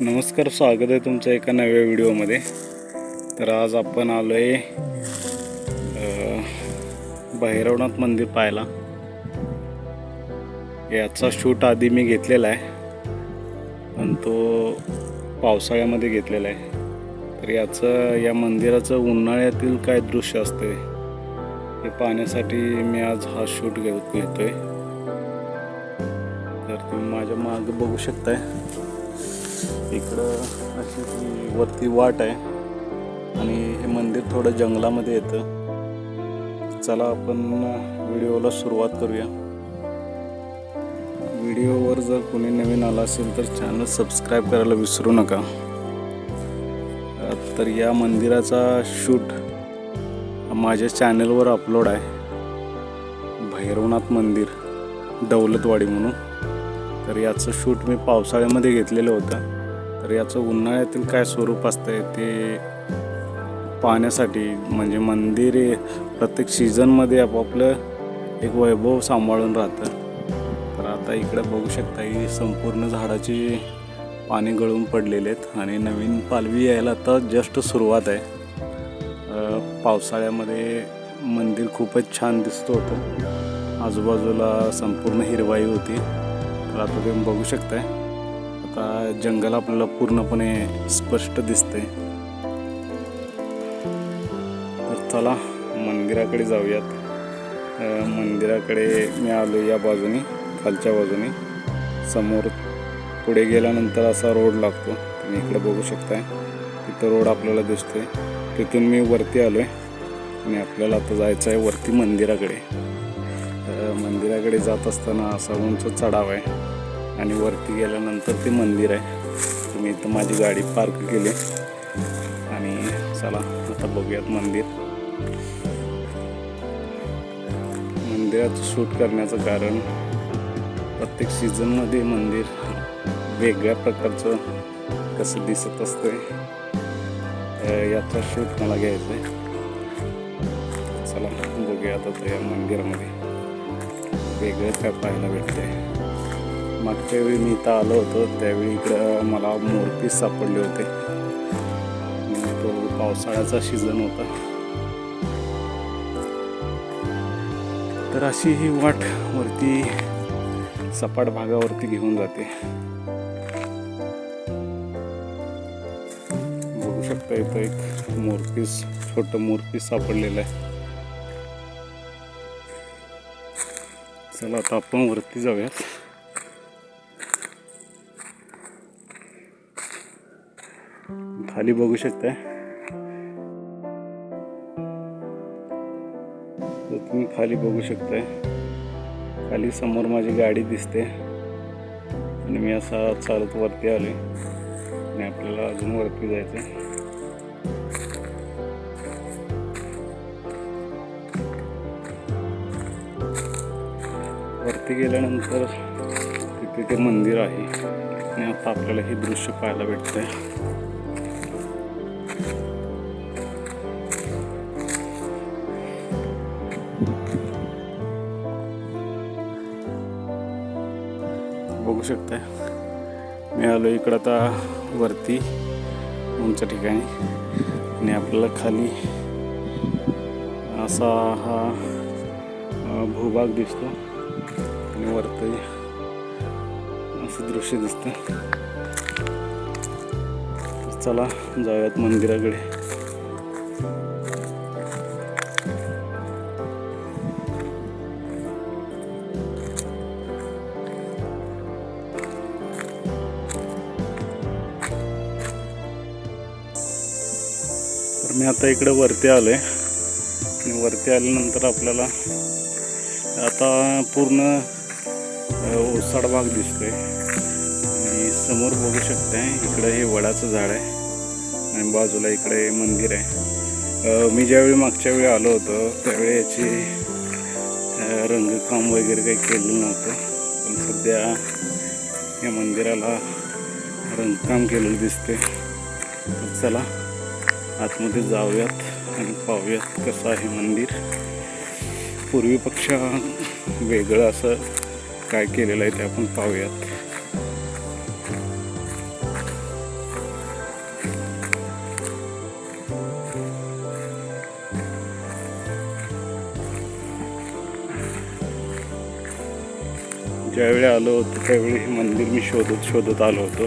नमस्कार स्वागत आहे तुमचं एका नव्या व्हिडिओमध्ये. तर आज आपण आलो आहे भैरवनाथ मंदिर पाहायला. याचा शूट आधी मी घेतलेला आहे पण तो पावसाळ्यामध्ये घेतलेला आहे. तर याचं या मंदिराचं उन्हाळ्यातील काय दृश्य असते हे पाहण्यासाठी मी आज हा शूट घेऊ घेतो आहे मागं बघू शकताय. इकडं अशी ती वरती वाट आहे. आणि हे मंदिर थोडं जंगलामध्ये येतं. चला आपण व्हिडिओला सुरुवात करूया. व्हिडिओवर जर कोणी नवीन आला असेल तर चॅनल सबस्क्राईब करायला विसरू नका. तर या मंदिराचा शूट माझ्या चॅनलवर अपलोड आहे. भैरवनाथ मंदिर दौलतवाडी म्हणून. तर याचं शूट मी पावसाळ्यामध्ये घेतलेलं होतं. तर याचं उन्हाळ्यातील काय स्वरूप असतंय ते पाहण्यासाठी म्हणजे मंदिर हे प्रत्येक सीझनमध्ये आपापलं एक वैभव सांभाळून राहतं. तर आता इकडे बघू शकता ही संपूर्ण झाडाची पाने गळून पडलेले आहेत आणि नवीन पालवी यायला तर जस्ट सुरुवात आहे. पावसाळ्यामध्ये मंदिर खूपच छान दिसत होतं. आजूबाजूला संपूर्ण हिरवाई होती. तर आता तुम्ही बघू शकताय. आता जंगल आपल्याला पूर्णपणे स्पष्ट दिसते तर चला मंदिराकडे जाऊयात. मंदिराकडे मी आलो या बाजूनी खालच्या बाजूनी. समोर पुढे गेल्यानंतर असा रोड लागतो. तुम्ही इकडे बघू शकताय. तिथं रोड आपल्याला दिसतोय. तिथून मी वरती आलो आहे आणि आपल्याला आता जायचं आहे वरती मंदिराकडे. मंदिराकडे जात असताना असा उंच चढाव आहे. आणि वरती गेल्यानंतर ते मंदिर आहे. तुम्ही इथं माझी गाडी पार्क केली. आणि चला आता बघूयात मंदिर. मंदिराचं शूट करण्याचं कारण प्रत्येक सीझनमध्ये मंदिर वेगळ्या प्रकारचं कसं दिसत असतंय अ, याचा शूट मला घ्यायचं आहे चला बघूया आता या मंदिरामध्ये. वेगळं काय पाहायला भेटते मागच्या वेळी मी इथं आलो होतो त्यावेळी इकडं मला मोरपीस सापडले होते. तो पावसाळ्याचा सीझन होता. तर अशी ही वाट वरती सपाट भागावरती घेऊन जाते. बघू शकता इथं एक मोरपीस छोटं मोरपीस सापडलेलं आहे. चला आता आपण वरती जाऊयात. खाली बघू शकताय. तर तुम्ही खाली बघू शकताय. खाली समोर माझी गाडी दिसते. आणि मी असा चालत वरती आले आणि आपल्याला अजून वरती जायचं वरती गेल्यानंतर तिथे ते मंदिर आहे. आणि आता आपल्याला हे दृश्य पाहायला भेटतंय. बघू शकताय. मी आलो इकडं आता वरती उंच ठिकाणी. आणि आपल्याला खाली असा हा भूभाग दिसतो. आणि वरती असं दृश्य दिसतं चला जाऊयात मंदिराकडे. तर मी आता इकडे वरती आलो आहे आणि वरती आल्यानंतर आपल्याला आता पूर्ण ओसाड भाग दिसतोय. आणि समोर बघू शकताय इकडे हे वडाचं झाड आहे. आणि बाजूला इकडे मंदिर आहे. मी ज्यावेळी मागच्या वेळी आलो होतो त्यावेळी याची रंगकाम वगैरे काही केलेलं नव्हतं. पण सध्या या मंदिराला रंगकाम केलेलं दिसते तर चला आतमध्ये जाऊयात आणि पाहूयात कसं आहे मंदिर. पूर्वीपेक्षा वेगळं असं काय केलेलं आहे ते आपण पाहूयात. ज्यावेळी आलो होतो त्यावेळी हे मंदिर मी शोधत शोधत आलो होतो.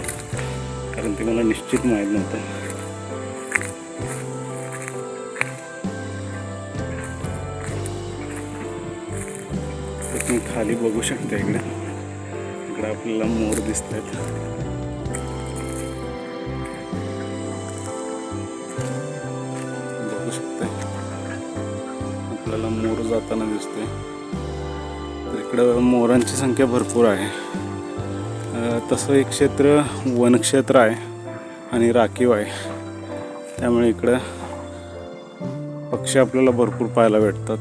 कारण ते मला निश्चित माहीत नव्हतं. खाली बघू शकता इकडे. इकडे आपल्याला मोर दिसत आहेत बघू शकता आपल्याला मोर जाताना दिसतोय. तर इकडं मोरांची संख्या भरपूर आहे. तसं एक क्षेत्र वनक्षेत्र आहे आणि राखीव आहे. त्यामुळे इकडं पक्षी आपल्याला भरपूर पाहायला भेटतात.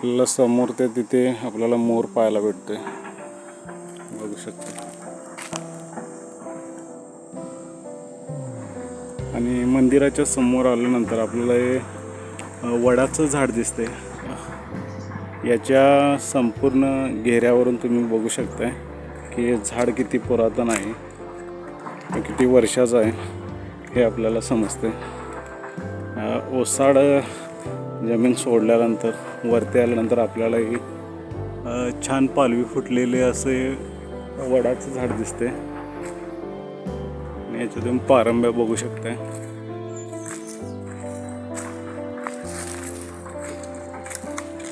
आपल्याला समोर ते तिथे आपल्याला मोर पाहायला भेटतोय. बघू शकतो. आणि मंदिराच्या समोर आल्यानंतर आपल्याला हे वडाचं झाड दिसतंय. याच्या संपूर्ण घेऱ्यावरून तुम्ही बघू शकताय की हे झाड किती पुरातन आहे किती वर्षाचं आहे हे आपल्याला समजते ओसाड जमीन सोडल्यानंतर वरती आल्यानंतर आपल्यालाही छान पालवी फुटलेले असे वडाचं झाड दिसते. आणि याच्यातून तुम्ही पारंब्या बघू शकताय.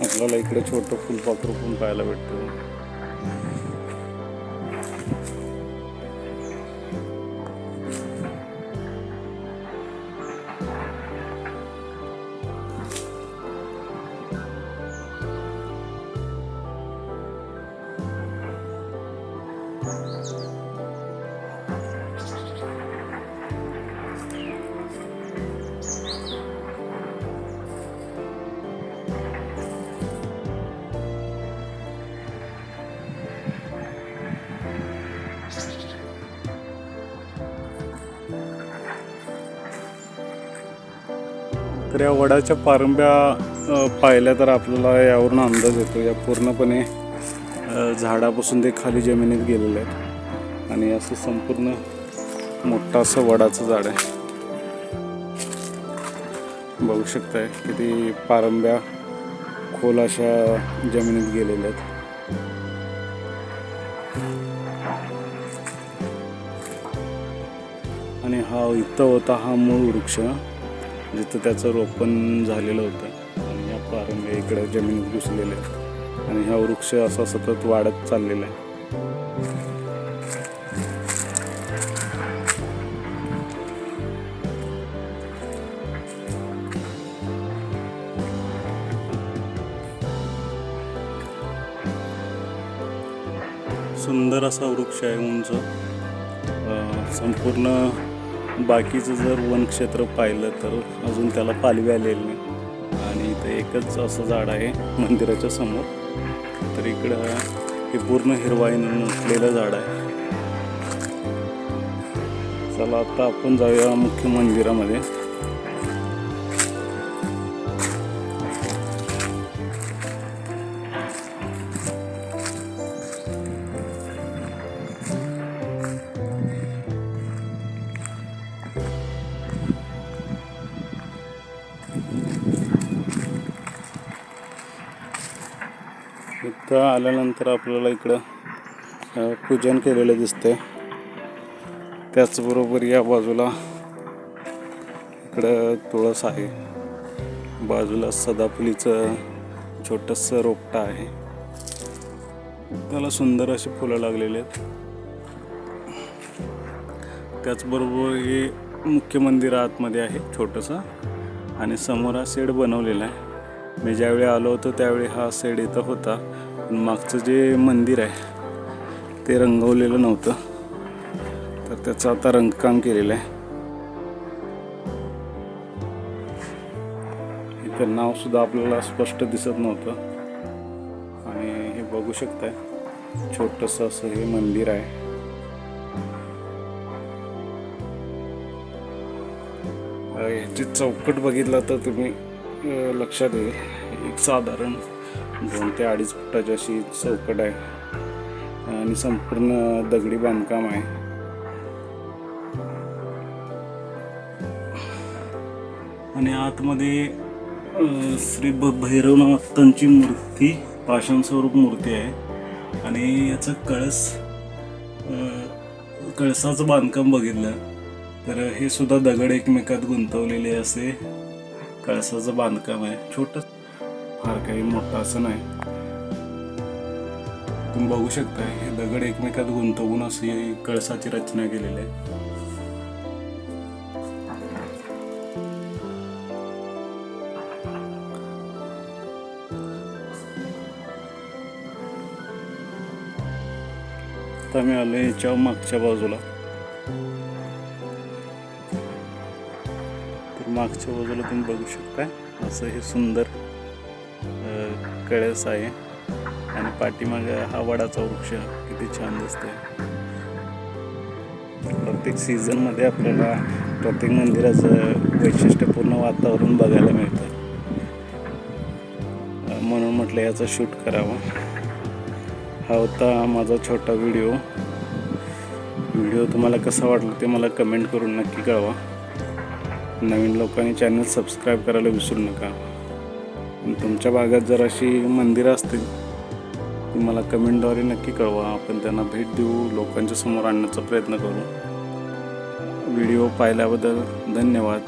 आपल्याला इकडे छोटं फुलपाखरू पण पाहायला भेटतं. तर या वडाच्या पारंब्या पाहिल्या तर आपल्याला यावरून अंदाज येतो. या पूर्णपणे झाडापासून ते खाली जमिनीत गेलेले आहेत. आणि असं संपूर्ण मोठं असं वडाचं झाड आहे. बघू शकताय किती पारंब्या खोल अशा जमिनीत गेलेल्या आहेत. आणि हा इथं होता हा मूळ वृक्ष. जिथं त्याचं रोपण झालेलं होतं. आणि या पारंब्या इकडे जमिनीत घुसलेल्या आहेत आणि हा वृक्ष असा सतत वाढत चाललेला आहे. सुंदर असा वृक्ष आहे उंच. संपूर्ण बाकीचं जर वनक्षेत्र पाहिलं तर अजून त्याला पालवी आलेली नाही. आणि इथं एकच असं झाड आहे मंदिराच्या समोर. तर इकडं हे पूर्ण हिरवाईनं नसलेलं झाड आहे. चला आता आपण जाऊया मुख्य मंदिरामध्ये. तर आल्यानंतर आपल्याला इकडं पूजन केलेलं दिसतंय. त्याचबरोबर या बाजूला इकडं तुळस आहे. बाजूला सदाफुलीचं छोटंसं रोपटं आहे. त्याला सुंदर अशी फुलं लागलेली आहेत. त्याचबरोबर हे मुख्य मंदिर आतमध्ये आहे छोटंसं. आणि समोर हा शेड बनवलेला आहे. मी ज्यावेळी आलो होतो त्यावेळी हा शेड इथं होता. पण मागचं जे मंदिर आहे ते रंगवलेलं नव्हतं. तर त्याचं आता रंगकाम केलेलं आहे. इथं नाव सुद्धा आपल्याला स्पष्ट दिसत नव्हतं. आणि हे बघू शकताय छोटंसं असं हे मंदिर आहे. ह्याची चौकट बघितला तर तुम्ही लक्षात येईल. एक साधारण दोन ते अडीच फुटाची अशी चौकट आहे. आणि संपूर्ण दगडी बांधकाम आहे. आणि आतमध्ये श्री भ भैरवनाथांची मूर्ती पाषाण स्वरूप मूर्ती आहे. आणि याचं कळस कळसाचं बांधकाम बघितलं तर हे सुद्धा दगड एकमेकात गुंतवलेले असे कळसाचं बांधकाम आहे. छोटं फार काही मोठा असं नाही. तुम्ही बघू शकता हे दगड एकमेकात गुंतवून अशी कळसाची रचना केलेली आहे. आता मी आलो याच्या मागच्या बाजूला. तर मागच्या बाजूला तुम्ही बघू शकता असं हे सुंदर कळस आहे. आणि पाठीमागे हा वडाचा वृक्ष किती छान दिसतोय. प्रत्येक सीझनमध्ये आपल्याला प्रत्येक मंदिराचं वैशिष्ट्यपूर्ण वातावरण बघायला मिळतं. म्हणून म्हटलं याचा शूट करावा. हा होता माझा छोटा व्हिडिओ. व्हिडिओ तुम्हाला कसा वाटला ते मला कमेंट करून नक्की कळवा. नवीन लोकांनी चॅनल सबस्क्राईब करायला विसरू नका. पण तुमच्या भागात जर अशी मंदिरं असतील ती मला कमेंटद्वारे नक्की कळवा. आपण त्यांना भेट देऊ लोकांच्या समोर आणण्याचा प्रयत्न करू. व्हिडिओ पाहिल्याबद्दल धन्यवाद.